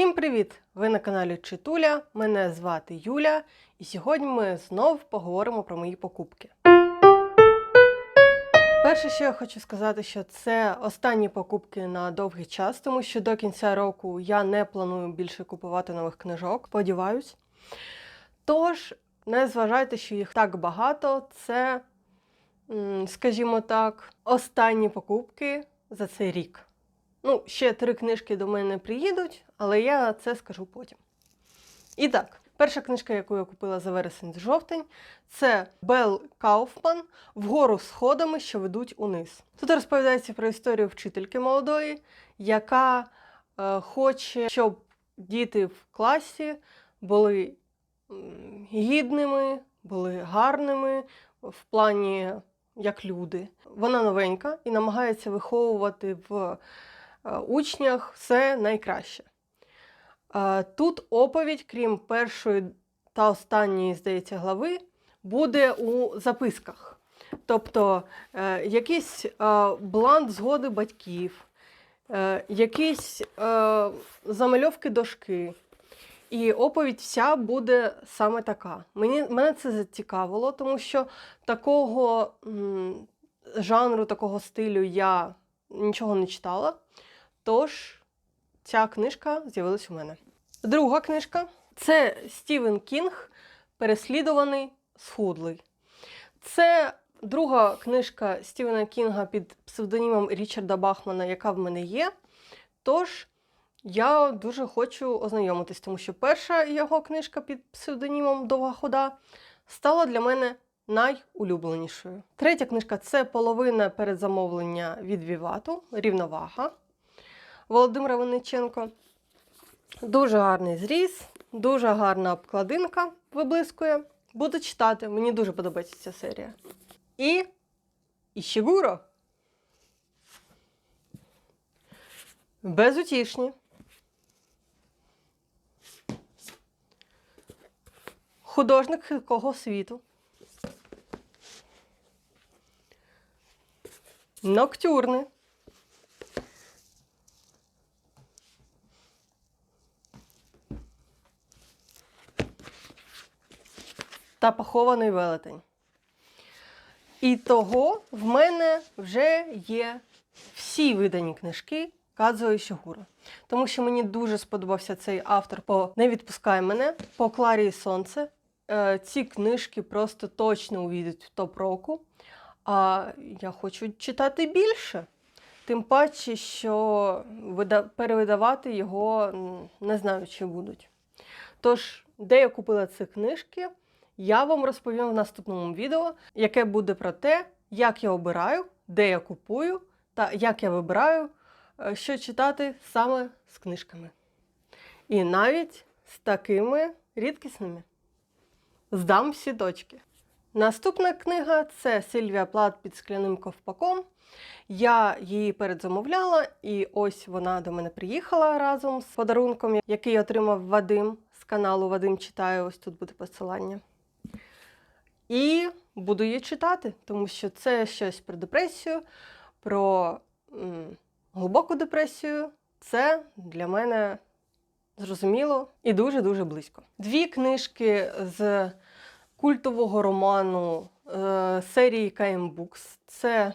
Всім привіт! Ви на каналі Читуля. Мене звати Юля, і сьогодні ми знов поговоримо про мої покупки. Перше, що я хочу сказати, що це останні покупки на довгий час, тому що до кінця року я не планую більше купувати нових книжок, сподіваюсь. Тож, не зважайте, що їх так багато, це, скажімо так, останні покупки за цей рік. Ну, ще три книжки до мене приїдуть, але я це скажу потім. І так, перша книжка, яку я купила за вересень-жовтень, це Бел Кауфман Вгору сходами, що ведуть униз. Тут розповідається про історію вчительки молодої, яка е, хоче, щоб діти в класі були гідними, були гарними в плані як люди. Вона новенька і намагається виховувати в учнях все найкраще. Е, Тут оповідь, крім першої та останньої, здається, глави, буде у записках. Тобто е, якийсь е, бланк згоди батьків, е, якісь е, замальовки дошки. І оповідь вся буде саме така. Мені, мене це зацікавило, тому що такого м, жанру, такого стилю я нічого не читала. Тож ця книжка з'явилась у мене. Друга книжка це Стівен Кінг Переслідуваний схудлий. Це друга книжка Стівена Кінга під псевдонімом Річарда Бахмана, яка в мене є. Тож я дуже хочу ознайомитись, тому що перша його книжка під псевдонімом Довга хода стала для мене найулюбленішою. Третя книжка це половина передзамовлення від Вівату Рівновага Володимира Винниченко. Дуже гарний зріз, дуже гарна обкладинка виблискує. Буду читати, мені дуже подобається ця серія. І Іщігуро. Безутішні. Художник хиткого світу. Ноктюрни. Та похований велетень. І того в мене вже є всі видані книжки Кадзо Ішігуро. Тому що мені дуже сподобався цей автор по Не відпускай мене, по Кларі і Сонце. Е, Ці книжки просто точно увійдуть в топ року. А я хочу читати більше. Тим паче, що перевидавати його не знаю, чи будуть. Тож, де я купила ці книжки, я вам розповім в наступному відео, яке буде про те, як я обираю, де я купую та як я вибираю, е, що читати саме з книжками. І навіть з такими рідкісними. Здам всі точки. Наступна книга це Сильвія Плат під скляним ковпаком. Я її передзамовляла, і ось вона до мене приїхала разом з подарунком, який отримав Вадим з каналу Вадим читає. Ось тут буде посилання. І буду її читати, тому що це щось про депресію, про м, глибоку депресію. Це для мене зрозуміло і дуже-дуже близько. Дві книжки з культового роману е, серії KM Books. Це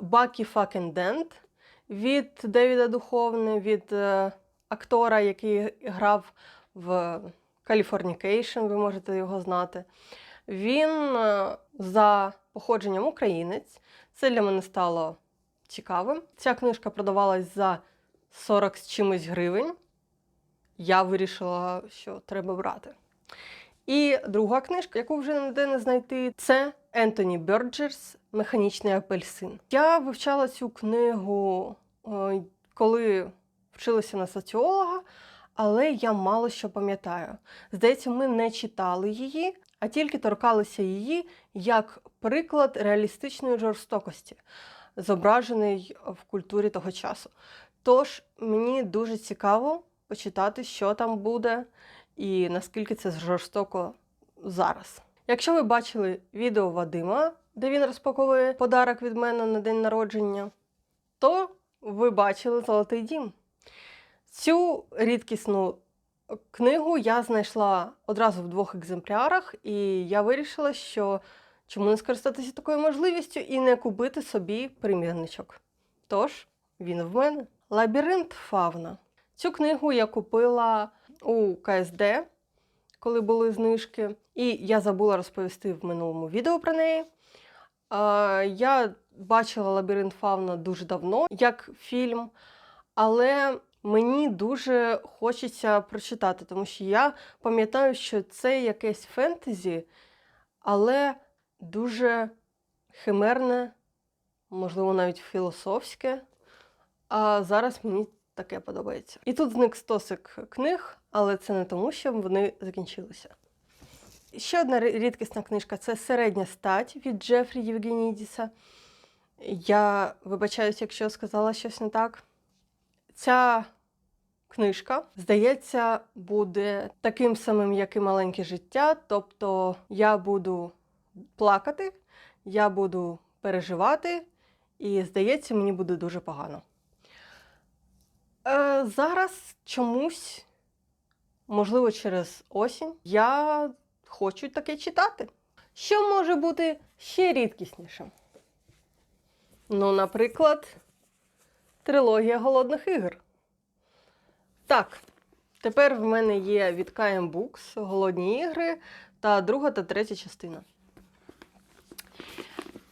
Бакі Fucking Дент від Девіда Духовне, від е, актора, який грав в Californication, ви можете його знати. Він е, за походженням українець. Це для мене стало цікавим. Ця книжка продавалась за 40 з чимось гривень. Я вирішила, що треба брати. І друга книжка, яку вже ніде не знайти, це Ентоні Бьорджерс Механічний апельсин. Я вивчала цю книгу, е, коли вчилася на соціолога, але я мало що пам'ятаю. Здається, ми не читали її, а тільки торкалися її як приклад реалістичної жорстокості, зображений в культурі того часу. Тож мені дуже цікаво почитати, що там буде і наскільки це жорстоко зараз. Якщо ви бачили відео Вадима, де він розпаковує подарок від мене на день народження, то ви бачили Золотий дім. Цю рідкісну книгу я знайшла одразу в двох екземплярах, і я вирішила, що чому не скористатися такою можливістю і не купити собі примірничок. Тож, він в мене. Лабіринт Фавна. Цю книгу я купила у КСД, коли були знижки, і я забула розповісти в минулому відео про неї. Я бачила лабіринт Фавна дуже давно, як фільм, але мені дуже хочеться прочитати, тому що я пам'ятаю, що це якесь фентезі, але дуже химерне, можливо, навіть філософське. А зараз мені таке подобається. І тут зник стосик книг, але це не тому, що вони закінчилися. Ще одна рідкісна книжка це середня стать від Джефрі Євгенідіса. Я вибачаюся, якщо сказала щось не так. Ця книжка, здається, буде таким самим, як і маленьке життя. Тобто я буду плакати, я буду переживати, і здається, мені буде дуже погано. Е, зараз чомусь, можливо, через осінь, я хочу таке читати. Що може бути ще рідкіснішим? Ну, наприклад, трилогія голодних ігор. Так, тепер в мене є від KM Books Голодні ігри та друга та третя частина.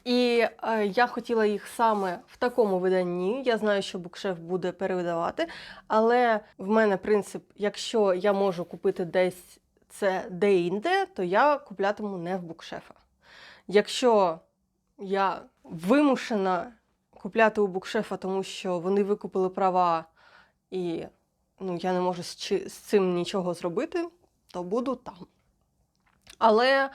І е, я хотіла їх саме в такому виданні. Я знаю, що букшеф буде перевидавати, але в мене принцип: якщо я можу купити десь це де-інде, то я куплятиму не в букшефа. Якщо я вимушена купляти у букшефа, тому що вони викупили права і ну, я не можу з, чи- з цим нічого зробити, то буду там. Але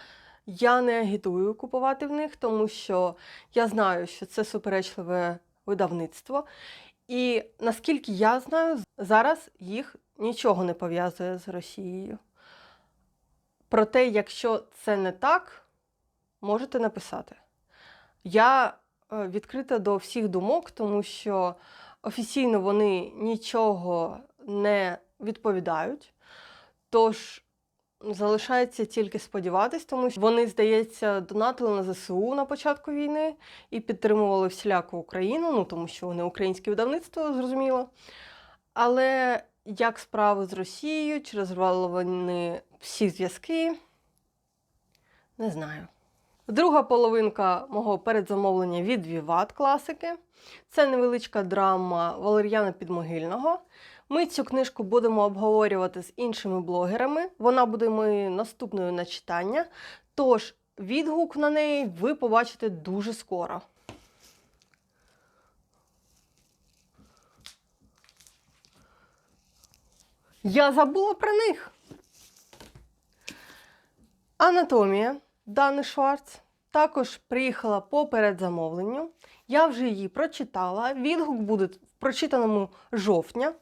я не агітую купувати в них, тому що я знаю, що це суперечливе видавництво. І наскільки я знаю, зараз їх нічого не пов'язує з Росією. Проте, якщо це не так, можете написати. Я відкрита до всіх думок, тому що офіційно вони нічого не відповідають. Тож залишається тільки сподіватись, тому що вони, здається, донатили на ЗСУ на початку війни і підтримували всіляку Україну, ну тому що вони українське видавництво, зрозуміло. Але як справи з Росією, чи розірвали вони всі зв'язки, не знаю. Друга половинка мого передзамовлення від Віват класики. Це невеличка драма Валер'яна Підмогильного. Ми цю книжку будемо обговорювати з іншими блогерами. Вона буде моєю наступною на читання. Тож відгук на неї ви побачите дуже скоро. Я забула про них. Анатомія Дани Шварц також приїхала по передзамовленню. Я вже її прочитала. Відгук буде в прочитаному жовтня.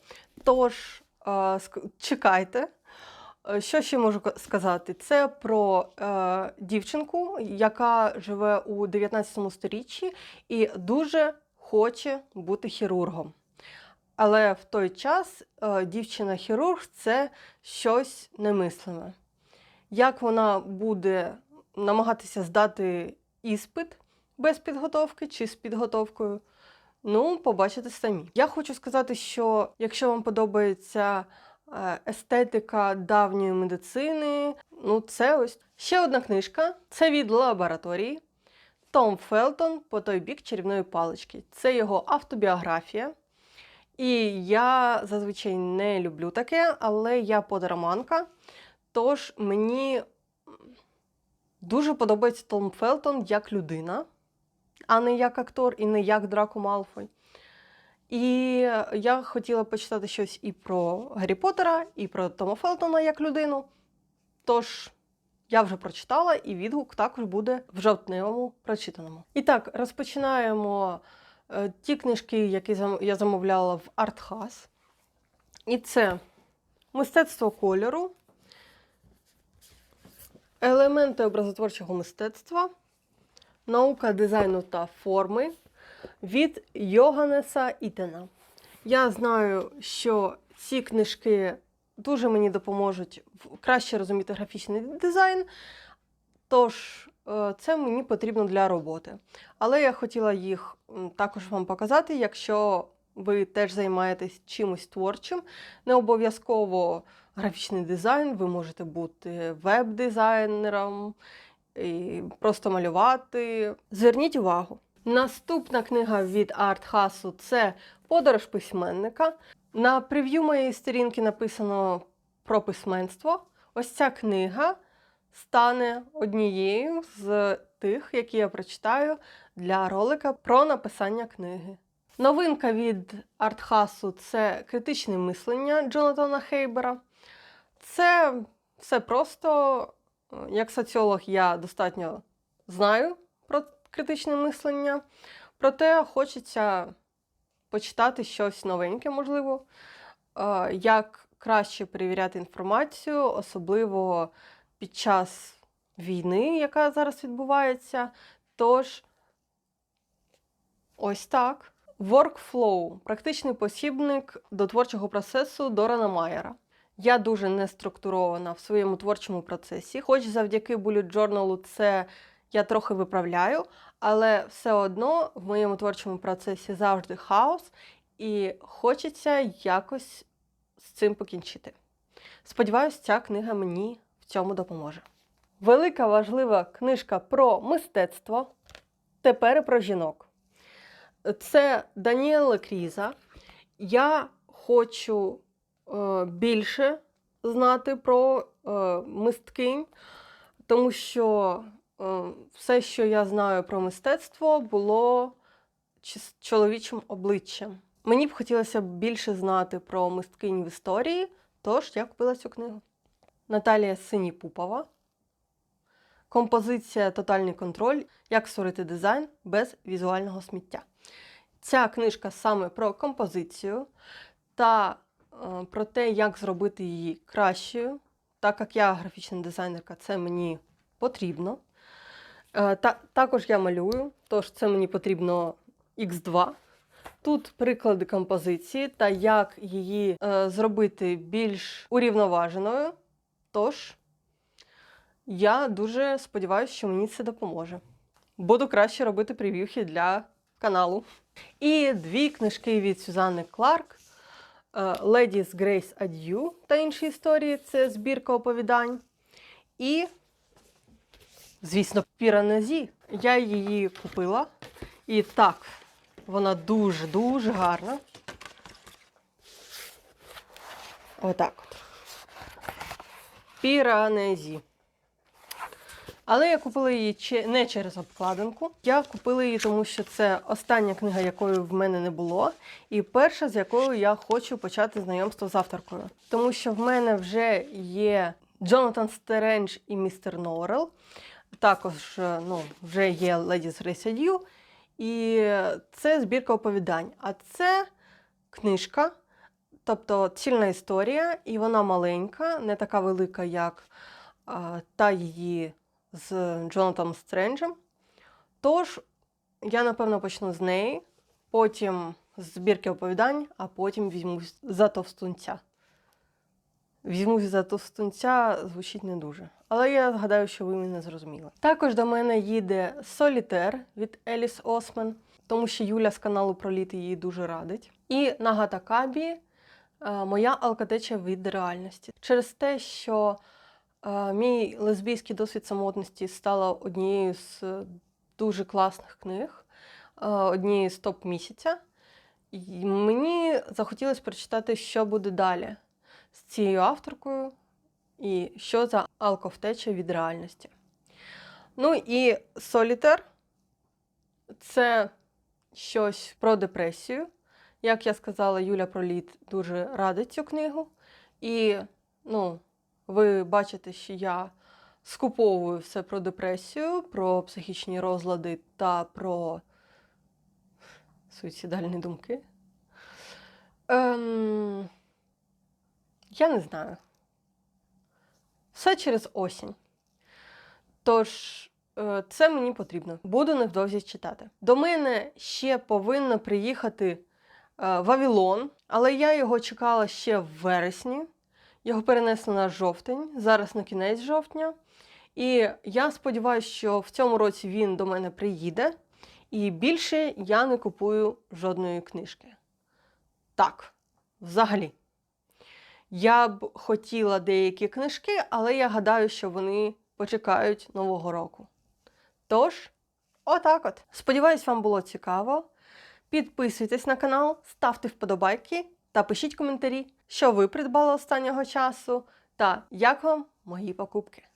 Тож е, чекайте. Е, Що ще можу сказати? Це про е, дівчинку, яка живе у 19 сторіччі і дуже хоче бути хірургом. Але в той час е, дівчина-хірург це щось немислиме. Як вона буде намагатися здати іспит без підготовки чи з підготовкою? Ну, побачите самі. Я хочу сказати, що якщо вам подобається е, естетика давньої медицини, ну це ось ще одна книжка. Це від лабораторії. Том Фелтон по той бік чарівної палички. Це його автобіографія. І я зазвичай не люблю таке, але я подроманка. Тож мені дуже подобається Том Фелтон як людина, а не як актор і не як Драко Малфой. І я хотіла почитати щось і про Гаррі Поттера, і про Тома Фелтона як людину. Тож я вже прочитала, і відгук також буде в жовтневому прочитаному. І так, розпочинаємо е, ті книжки, які я замовляла в Артхас. І це мистецтво кольору, елементи образотворчого мистецтва, наука дизайну та форми від Йоганнеса Ітена. Я знаю, що ці книжки дуже мені допоможуть краще розуміти графічний дизайн. Тож, е, це мені потрібно для роботи. Але я хотіла їх також вам показати, якщо ви теж займаєтесь чимось творчим. Не обов'язково графічний дизайн, ви можете бути веб-дизайнером і просто малювати. Зверніть увагу. Наступна книга від Артхасу це Подорож письменника. На прев'ю моєї сторінки написано про письменство. Ось ця книга стане однією з тих, які я прочитаю для ролика про написання книги. Новинка від Артхасу це критичне мислення Джонатана Хейбера. Це все просто, як соціолог, я достатньо знаю про критичне мислення, проте хочеться почитати щось новеньке, можливо, е, як краще перевіряти інформацію, особливо під час війни, яка зараз відбувається. Тож, ось так. Workflow практичний посібник до творчого процесу Дорана Майера. Я дуже не структурована в своєму творчому процесі, хоч завдяки Bullet Journal це я трохи виправляю, але все одно в моєму творчому процесі завжди хаос, і хочеться якось з цим покінчити. Сподіваюсь, ця книга мені в цьому допоможе. Велика важлива книжка про мистецтво. Тепер про жінок. Це Даніела Кріза. Я хочу більше знати про е, мисткинь, тому що е, все, що я знаю про мистецтво, було чоловічим обличчям. Мені б хотілося більше знати про мисткинь в історії, тож я купила цю книгу. Наталія Синіпупова. Композиція Тотальний контроль. Як створити дизайн без візуального сміття. Ця книжка саме про композицію та е, про те, як зробити її кращою. Так як я графічна дизайнерка, це мені потрібно. Е, та, також я малюю, тож це мені потрібно X2. Тут приклади композиції та як її е, зробити більш урівноваженою. Тож я дуже сподіваюся, що мені це допоможе. Буду краще робити прев'юхи для каналу. І дві книжки від Сюзанни Кларк. Е, Ladies Grace Adieu та інші історії це збірка оповідань. І, звісно, Піранезі. Я її купила. І так, вона дуже-дуже гарна. Отак от. Піранезі. Але я купила її не через обкладинку. Я купила її, тому що це остання книга, якої в мене не було, і перша, з якою я хочу почати знайомство з авторкою. Тому що в мене вже є Джонатан Стерендж і містер Норрел. Також е, ну, вже є Ladies Race Adieu. І це збірка оповідань. А це книжка, тобто цільна історія, і вона маленька, не така велика, як а, та її з Джонатаном Стренджем. Тож, я напевно почну з неї, потім з збірки оповідань, а потім візьмусь за товстунця. Візьмусь за товстунця звучить не дуже. Але я гадаю, що ви мене зрозуміли. Також до мене їде Солітер від Еліс Осмен, тому що Юля з каналу Проліт її дуже радить. І Нагата Кабі е, Моя алкотеча від реальності. Через те, що мій лесбійський досвід самотності стала однією з е, дуже класних книг, однією з топ місяця. І мені захотілося прочитати, що буде далі з цією авторкою і що за алковтеча від реальності. Ну і Солітер це щось про депресію. Як я сказала, Юля Проліт дуже радить цю книгу. І ну, ви бачите, що я скуповую все про депресію, про психічні розлади та про суїцидальні думки. Ем, я не знаю. Все через осінь. Тож, е, це мені потрібно. Буду невдовзі читати. До мене ще повинна приїхати Вавілон, але я його чекала ще в вересні. Його перенесли на жовтень, зараз на кінець жовтня. І я сподіваюся, що в цьому році він до мене приїде, і більше я не купую жодної книжки. Так, взагалі. Я б хотіла деякі книжки, але я гадаю, що вони почекають Нового року. Тож, отак от. Сподіваюсь, вам було цікаво. Підписуйтесь на канал, ставте вподобайки та пишіть коментарі, що ви придбали останнього часу та як вам мої покупки.